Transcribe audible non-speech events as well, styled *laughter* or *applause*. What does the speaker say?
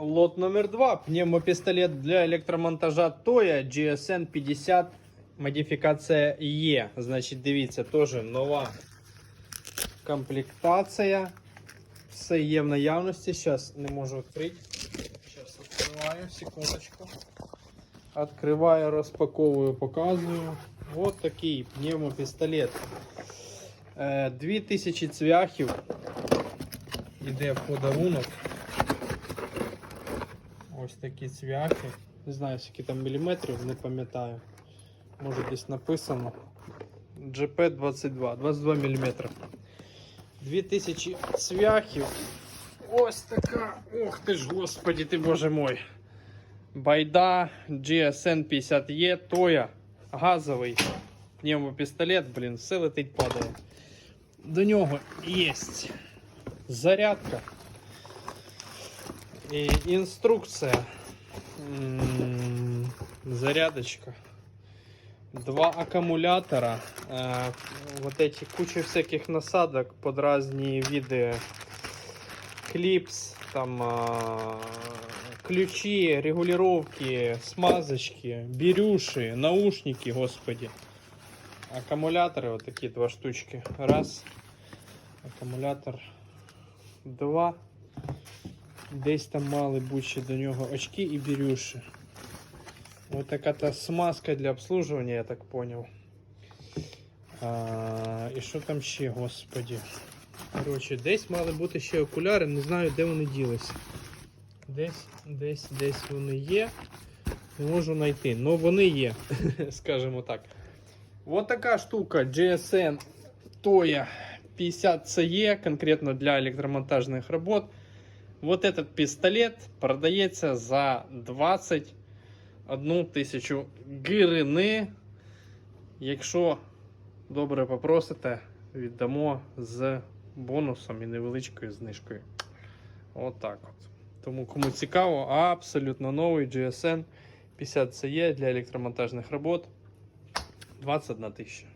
Лот номер два. Пневмопистолет для электромонтажа Тоя GSN 50. Модифікація Е. Значить, дивіться, теж нова комплектація. Все є в наявності. Зараз не можу відкрити. Зараз відкриваю, секундочку. Открываю, розпаковую, показую. Вот такий пневмопістолет. Е, 2000 цвяхів. Іде в подарунок. Ось такі цвяхи. Не знаю, скільки там міліметрів, не пам'ятаю. Може десь написано. GP22, 22 мм. 2000 цвяхів. Ось така. Ох ти ж, господи ти боже мой. Байда GSN 50E Тоя. Газовий пневмопістолет, блін, все летить падає. До нього є зарядка. І інструкція. М, Зарядочка. Два аккумулятора. Э, вот эти куча всяких насадок под разные виды. Клипс, там а, ключи, регулировки, смазочки, берюши, наушники, господи. Аккумуляторы вот такие два штучки. Раз. Аккумулятор. Два. Десь там мали бути ще до нього очки і бірюші. Ось така та смазка для обслуживання, я так. А, і що там ще, господі? Коротше, десь мали бути ще окуляри, не знаю, де вони ділися. Десь, десь, десь вони є. Не можу знайти. Ну вони є, *laughs* скажімо так. Вот така штука GSN Toya 50 CE, конкретно для електромонтажних робот. Вот этот пістолет продається за 21 тисячу гривни. Якщо добре попросите, віддамо з бонусом і невеличкою знижкою. Отак от. Тому кому цікаво, абсолютно новий GSN 50 CE для електромонтажних робот 21 тисяча.